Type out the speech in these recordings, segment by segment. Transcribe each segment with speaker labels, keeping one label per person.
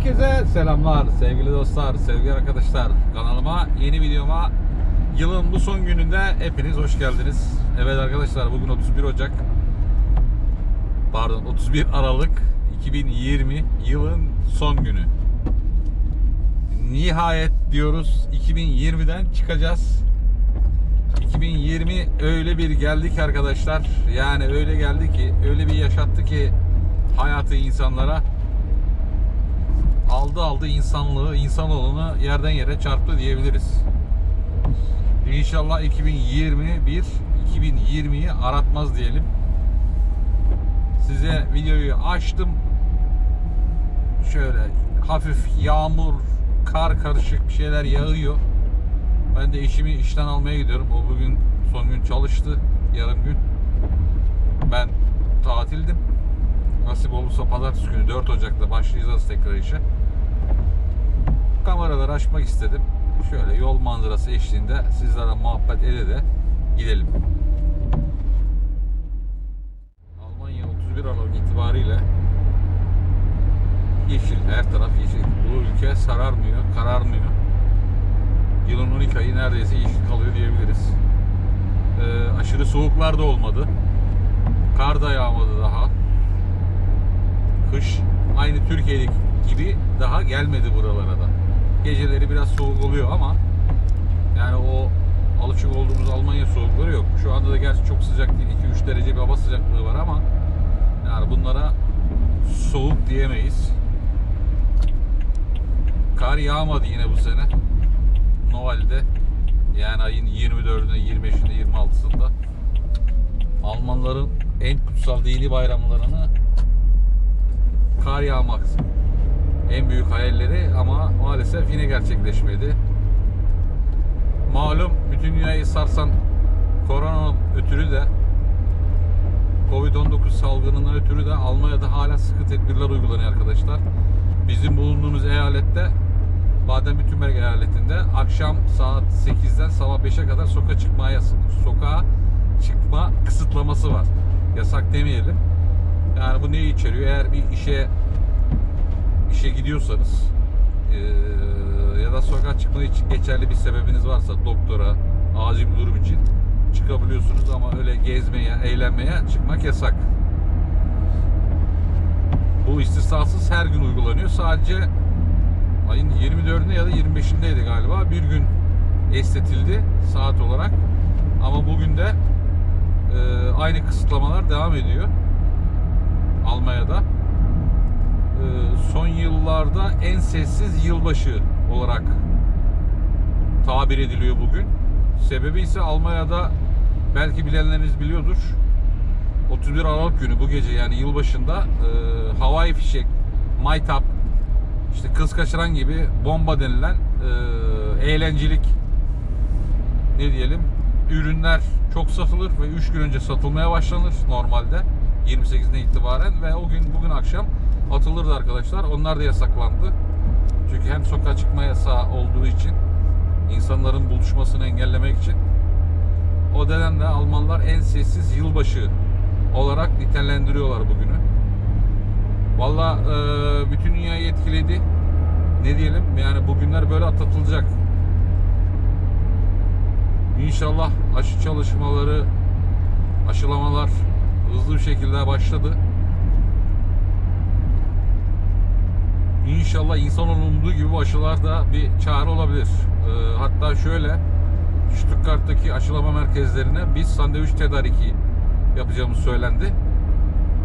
Speaker 1: Herkese selamlar sevgili dostlar, sevgili arkadaşlar. Kanalıma, yeni videoma yılın bu son gününde hepiniz hoş geldiniz. Evet arkadaşlar bugün 31 Ocak. Pardon 31 Aralık 2020 yılın son günü. Nihayet diyoruz 2020'den çıkacağız. 2020 öyle bir geldi ki arkadaşlar. Yani öyle geldi ki, öyle bir yaşattı ki hayatı insanlara aldı aldı insanlığı, insanoğlunu yerden yere çarptı diyebiliriz. İnşallah 2021 2020'yi aratmaz diyelim. Size videoyu açtım. Şöyle hafif yağmur, kar karışık bir şeyler yağıyor. Ben de eşimi işten almaya gidiyorum. O bugün son gün çalıştı. Yarım gün. Ben tatildim. Nasip olursa pazartesi günü 4 Ocak'ta başlayacağız tekrar işe. Kameraları açmak istedim. Şöyle yol manzarası eşliğinde sizlerle muhabbet ede de gidelim. Almanya 31 Aralık itibariyle yeşil, her taraf yeşil. Bu ülke sararmıyor, kararmıyor. Yılın 12 ayı neredeyse yeşil kalıyor diyebiliriz. Ee, aşırı soğuklar da olmadı. Kar da yağmadı daha. Kış aynı Türkiye'deki gibi daha gelmedi buralara da. Geceleri biraz soğuk oluyor ama yani o alışık olduğumuz Almanya soğukları yok. Şu anda da gerçi çok sıcak değil. 2-3 derece bir hava sıcaklığı var ama yani bunlara soğuk diyemeyiz. Kar yağmadı yine bu sene. Noel'de yani ayın 24'ünde, 25'inde, 26'sında Almanların en kutsal dini bayramlarını kar yağmak en büyük hayalleri ama maalesef yine gerçekleşmedi. Malum bütün dünyayı sarsan korona ötürü de Covid-19 salgınından ötürü de Almanya'da hala sıkı tedbirler uygulanıyor arkadaşlar. Bizim bulunduğumuz eyalette Baden-Württemberg eyaletinde akşam saat 8'den sabah 5'e kadar sokağa çıkma yas- sokağa çıkma kısıtlaması var. Yasak demeyelim. Yani bu neyi içeriyor? Eğer bir işe işe gidiyorsanız ya da sokağa çıkmak için geçerli bir sebebiniz varsa doktora, acil bir durum için çıkabiliyorsunuz ama öyle gezmeye, eğlenmeye çıkmak yasak. Bu istisnasız her gün uygulanıyor. Sadece ayın 24'ünde ya da 25'indeydi galiba. Bir gün esnetildi saat olarak. Ama bugün de e, aynı kısıtlamalar devam ediyor. Almanya'da. Yıllarda en sessiz yılbaşı olarak tabir ediliyor bugün. Sebebi ise Almanya'da belki bilenleriniz biliyordur. 31 Aralık günü bu gece yani yılbaşında e, havai fişek, maytap, işte kız kaçıran gibi bomba denilen e, eğlencelik ne diyelim ürünler çok satılır ve 3 gün önce satılmaya başlanır normalde 28'ine itibaren ve o gün bugün akşam atılırdı arkadaşlar. Onlar da yasaklandı. Çünkü hem sokağa çıkma yasağı olduğu için insanların buluşmasını engellemek için o dönemde Almanlar en sessiz yılbaşı olarak nitelendiriyorlar bugünü. Valla e, bütün dünyayı etkiledi. Ne diyelim yani bugünler böyle atlatılacak. İnşallah aşı çalışmaları, aşılamalar hızlı bir şekilde başladı. İnşallah insan umduğu gibi aşılar da bir çare olabilir. Ee, hatta şöyle Stuttgart'taki aşılama merkezlerine biz sandviç tedariki yapacağımız söylendi.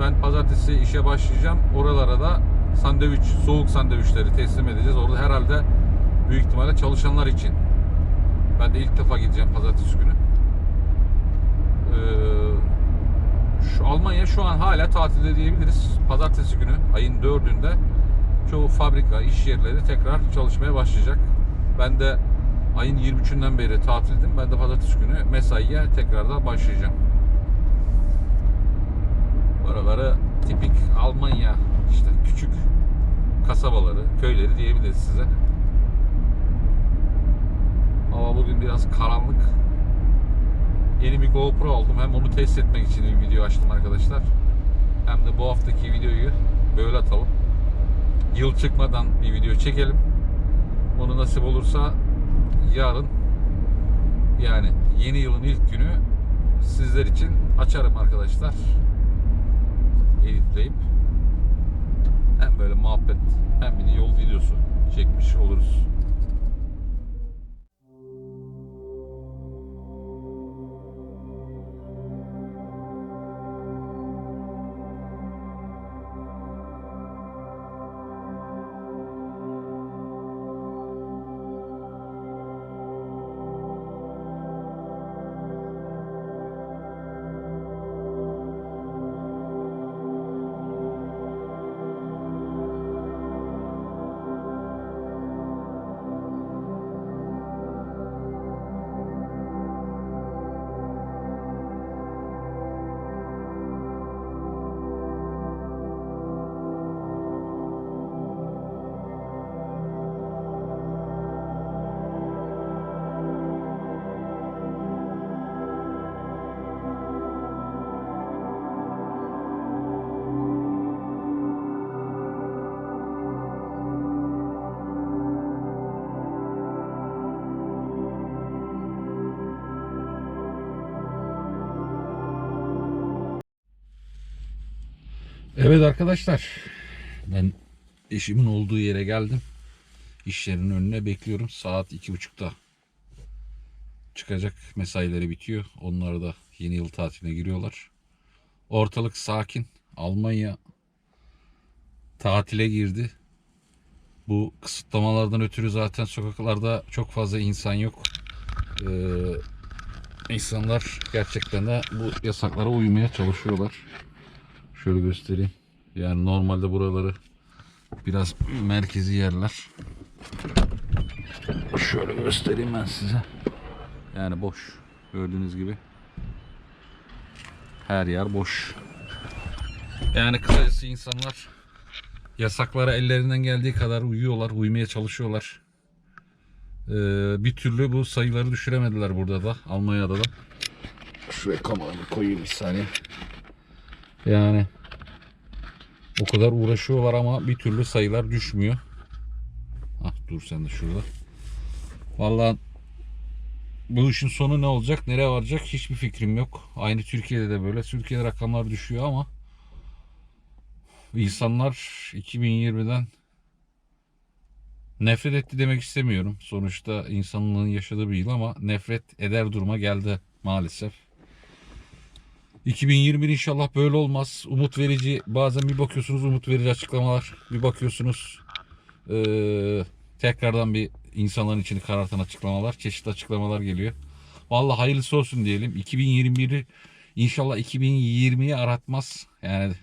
Speaker 1: Ben pazartesi işe başlayacağım. Oralara da sandviç, soğuk sandviçleri teslim edeceğiz. Orada herhalde büyük ihtimalle çalışanlar için. Ben de ilk defa gideceğim pazartesi günü. Ee, şu Almanya şu an hala tatilde diyebiliriz. Pazartesi günü ayın 4'ünde çoğu fabrika, iş yerleri tekrar çalışmaya başlayacak. Ben de ayın 23'ünden beri tatildim. Ben de pazartesi günü mesaiye tekrardan başlayacağım. Buraları tipik Almanya işte küçük kasabaları, köyleri diyebiliriz size. Hava bugün biraz karanlık. Yeni bir GoPro aldım. Hem onu test etmek için bir video açtım arkadaşlar. Hem de bu haftaki videoyu böyle atalım. Yıl çıkmadan bir video çekelim. Bunu nasip olursa yarın yani yeni yılın ilk günü sizler için açarım arkadaşlar. Editleyip hem böyle muhabbet hem bir yol videosu çekmiş oluruz. Evet arkadaşlar. Ben eşimin olduğu yere geldim. İşlerinin önüne bekliyorum. Saat iki buçukta çıkacak mesaileri bitiyor. Onlar da yeni yıl tatiline giriyorlar. Ortalık sakin. Almanya tatile girdi. Bu kısıtlamalardan ötürü zaten sokaklarda çok fazla insan yok. Ee, insanlar gerçekten de bu yasaklara uymaya çalışıyorlar. Şöyle göstereyim. Yani normalde buraları biraz merkezi yerler. Şöyle göstereyim ben size. Yani boş. Gördüğünüz gibi. Her yer boş. Yani kısacası insanlar yasaklara ellerinden geldiği kadar uyuyorlar, uymaya çalışıyorlar. Ee, bir türlü bu sayıları düşüremediler burada da, Almanya'da da. Şuraya kameramı koyayım bir saniye. Yani o kadar uğraşıyorlar ama bir türlü sayılar düşmüyor. Ah dur sen de şurada. Vallahi bu işin sonu ne olacak, nereye varacak hiçbir fikrim yok. Aynı Türkiye'de de böyle. Türkiye'de rakamlar düşüyor ama insanlar 2020'den nefret etti demek istemiyorum. Sonuçta insanlığın yaşadığı bir yıl ama nefret eder duruma geldi maalesef. 2021 inşallah böyle olmaz. Umut verici bazen bir bakıyorsunuz umut verici açıklamalar. Bir bakıyorsunuz eee, tekrardan bir insanların içini karartan açıklamalar. Çeşitli açıklamalar geliyor. Vallahi hayırlısı olsun diyelim. 2021'i inşallah 2020'yi aratmaz. Yani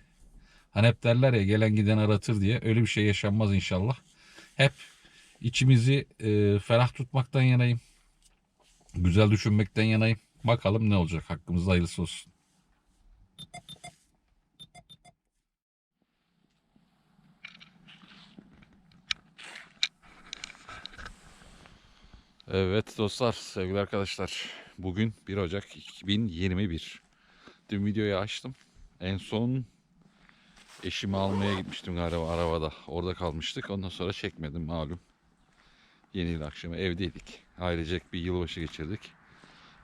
Speaker 1: hani hep derler ya gelen giden aratır diye. Öyle bir şey yaşanmaz inşallah. Hep içimizi eee, ferah tutmaktan yanayım. Güzel düşünmekten yanayım. Bakalım ne olacak. Hakkımızda hayırlısı olsun. Evet dostlar, sevgili arkadaşlar. Bugün 1 Ocak 2021. Dün videoyu açtım. En son eşimi almaya gitmiştim galiba arabada. Orada kalmıştık. Ondan sonra çekmedim malum. Yeni yıl akşamı evdeydik. Ailecek bir yılbaşı geçirdik.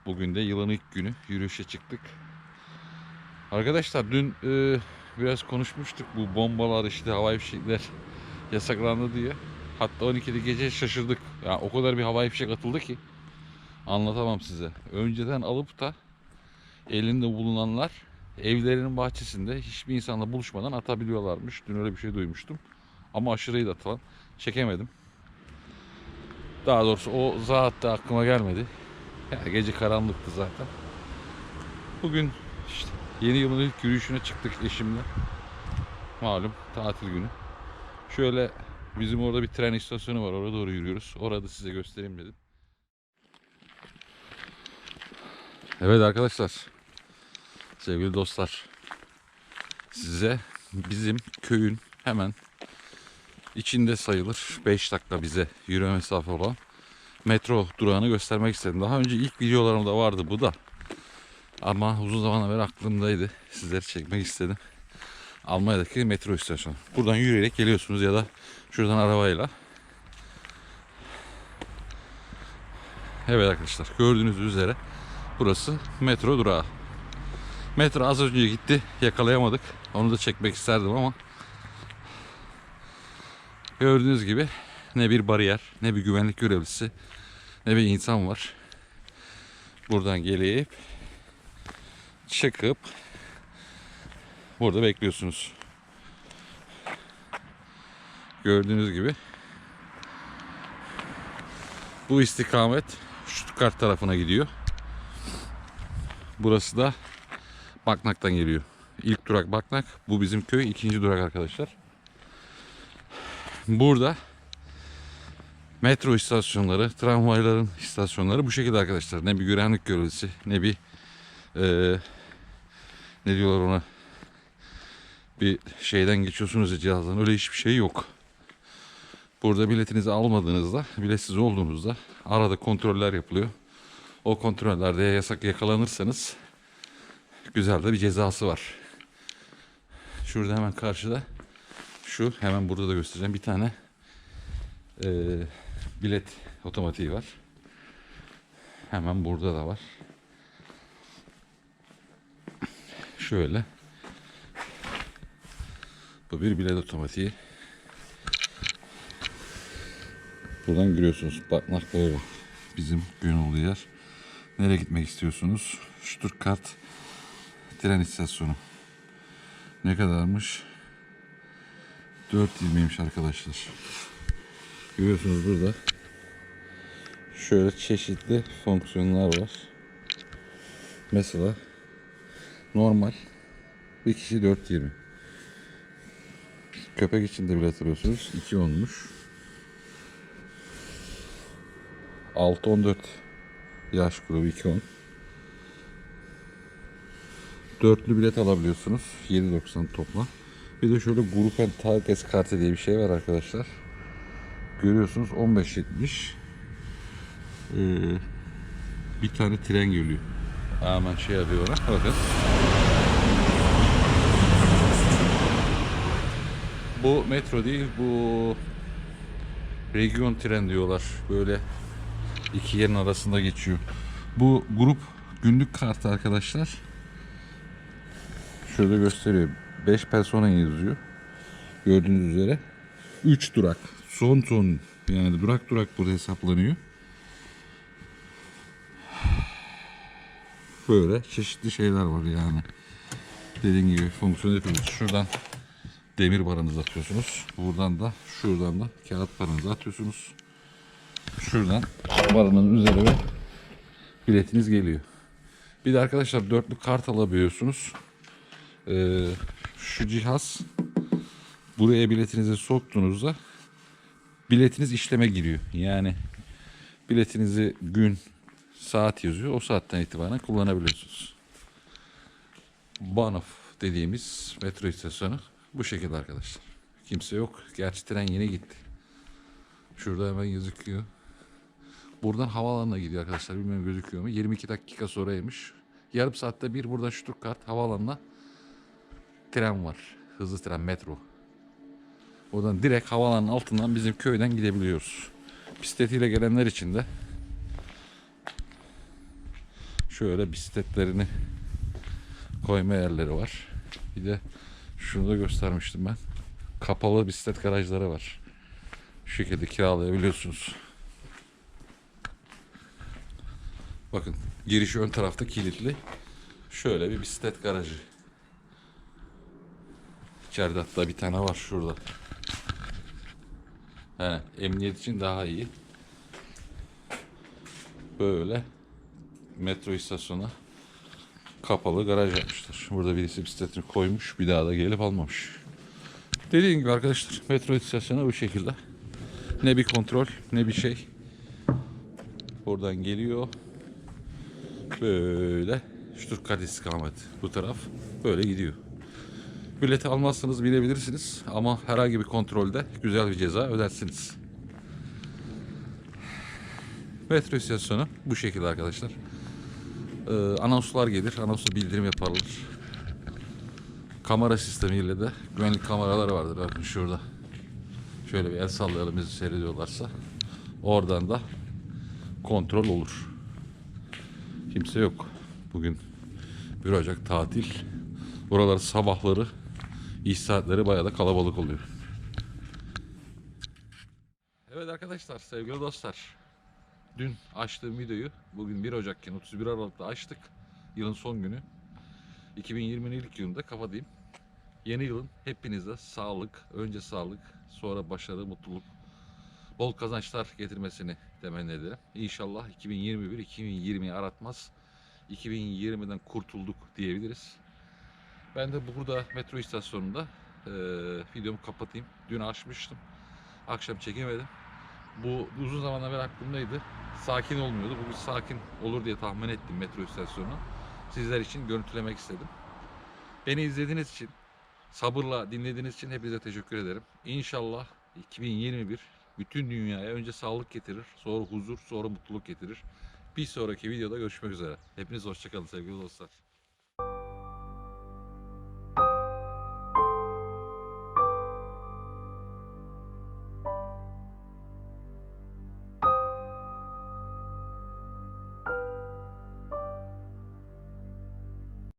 Speaker 1: Bugün de yılın ilk günü. Yürüyüşe çıktık. Arkadaşlar dün e, biraz konuşmuştuk bu bombalar işte havai fişekler yasaklandı diye. Hatta 12'de gece şaşırdık. Ya o kadar bir havai fişek atıldı ki anlatamam size. Önceden alıp da elinde bulunanlar evlerinin bahçesinde hiçbir insanla buluşmadan atabiliyorlarmış. Dün öyle bir şey duymuştum. Ama aşırıydı atılan. Çekemedim. Daha doğrusu o zat da aklıma gelmedi. Yani gece karanlıktı zaten. Bugün işte yeni yılın ilk yürüyüşüne çıktık eşimle. Malum tatil günü. Şöyle bizim orada bir tren istasyonu var. Oraya doğru yürüyoruz. Orada size göstereyim dedim. Evet arkadaşlar. Sevgili dostlar. Size bizim köyün hemen içinde sayılır 5 dakika bize yürüme mesafe olan metro durağını göstermek istedim. Daha önce ilk videolarımda vardı bu da. Ama uzun zamandan beri aklımdaydı. Sizleri çekmek istedim. Almanya'daki metro istasyonu. Buradan yürüyerek geliyorsunuz ya da şuradan arabayla. Evet arkadaşlar gördüğünüz üzere burası metro durağı. Metro az önce gitti yakalayamadık. Onu da çekmek isterdim ama gördüğünüz gibi ne bir bariyer ne bir güvenlik görevlisi ne bir insan var. Buradan gelip çıkıp burada bekliyorsunuz. Gördüğünüz gibi bu istikamet Stuttgart tarafına gidiyor. Burası da Baknak'tan geliyor. İlk durak Baknak. Bu bizim köy. ikinci durak arkadaşlar. Burada metro istasyonları, tramvayların istasyonları bu şekilde arkadaşlar. Ne bir güvenlik görevlisi, ne bir eee, ne diyorlar ona bir şeyden geçiyorsunuz ya cihazdan. Öyle hiçbir şey yok. Burada biletinizi almadığınızda, biletsiz olduğunuzda arada kontroller yapılıyor. O kontrollerde yasak yakalanırsanız güzel de bir cezası var. Şurada hemen karşıda şu hemen burada da göstereceğim bir tane eee, bilet otomatiği var. Hemen burada da var. Şöyle. Bu bir bilet otomatiği. Buradan görüyorsunuz. Bakmak böyle. Bizim gün olduğu yer. Nereye gitmek istiyorsunuz? Stuttgart tren istasyonu. Ne kadarmış? 4.20'ymiş arkadaşlar. Görüyorsunuz burada. Şöyle çeşitli fonksiyonlar var. Mesela normal bir kişi 4.20. Köpek için de bilet alıyorsunuz. 2 olmuş. 6-14 yaş grubu 2.10. Dörtlü bilet alabiliyorsunuz. 7.90 toplam. Bir de şöyle grup and Targets kartı diye bir şey var arkadaşlar. Görüyorsunuz 15.70. Ee, bir tane tren geliyor. Hemen şey yapıyor ona. Bakın. Bu metro değil, bu region tren diyorlar. Böyle iki yerin arasında geçiyor. Bu grup günlük kartı arkadaşlar. Şöyle gösteriyor. 5 persona yazıyor. Gördüğünüz üzere. 3 durak. Son son yani durak durak burada hesaplanıyor. Böyle çeşitli şeyler var yani. Dediğim gibi fonksiyon yapıyoruz. Şuradan demir paranızı atıyorsunuz. Buradan da şuradan da kağıt paranızı atıyorsunuz. Şuradan paranın üzerine biletiniz geliyor. Bir de arkadaşlar dörtlü kart alabiliyorsunuz. Ee, şu cihaz buraya biletinizi soktuğunuzda biletiniz işleme giriyor. Yani biletinizi gün saat yazıyor. O saatten itibaren kullanabiliyorsunuz. Bahnhof dediğimiz metro istasyonu bu şekilde arkadaşlar. Kimse yok. Gerçi tren yeni gitti. Şurada hemen gözüküyor. Buradan havaalanına gidiyor arkadaşlar. Bilmiyorum gözüküyor mu? 22 dakika sonraymış. Yarım saatte bir buradan Stuttgart havaalanına tren var. Hızlı tren, metro. Oradan direkt havaalanının altından bizim köyden gidebiliyoruz. Bisikletiyle gelenler için de şöyle bisikletlerini koyma yerleri var. Bir de şunu da göstermiştim ben. Kapalı bisiklet garajları var. Şu şekilde kiralayabiliyorsunuz. Bakın girişi ön tarafta kilitli. Şöyle bir bisiklet garajı. İçeride hatta bir tane var şurada. He, emniyet için daha iyi. Böyle metro istasyona kapalı garaj yapmışlar. Burada birisi bisikletini koymuş bir daha da gelip almamış. Dediğim gibi arkadaşlar metro istasyonu bu şekilde. Ne bir kontrol ne bir şey. Buradan geliyor. Böyle Stuttgart istikamet bu taraf böyle gidiyor. Bileti almazsanız binebilirsiniz ama herhangi bir kontrolde güzel bir ceza ödersiniz. Metro istasyonu bu şekilde arkadaşlar. Ee, anonslar gelir, anonsla bildirim yaparlar. kamera sistemiyle de güvenlik kameraları vardır. Bakın şurada. Şöyle bir el sallayalım bizi seyrediyorlarsa. Oradan da kontrol olur. Kimse yok. Bugün 1 Ocak tatil. Buralar sabahları iş saatleri bayağı da kalabalık oluyor. Evet arkadaşlar, sevgili dostlar. Dün açtığım videoyu bugün 1 Ocak'ken 31 Aralık'ta açtık. Yılın son günü. 2020'nin ilk yılında kapatayım. Yeni yılın hepinize sağlık, önce sağlık, sonra başarı, mutluluk, bol kazançlar getirmesini temenni ederim. İnşallah 2021 2020'yi aratmaz. 2020'den kurtulduk diyebiliriz. Ben de burada metro istasyonunda eee videomu kapatayım. Dün açmıştım. Akşam çekemedim. Bu uzun zamandan beri aklımdaydı. Sakin olmuyordu. Bugün sakin olur diye tahmin ettim metro istasyonunu. Sizler için görüntülemek istedim. Beni izlediğiniz için, sabırla dinlediğiniz için hepinize teşekkür ederim. İnşallah 2021 bütün dünyaya önce sağlık getirir, sonra huzur, sonra mutluluk getirir. Bir sonraki videoda görüşmek üzere. Hepiniz hoşçakalın sevgili dostlar.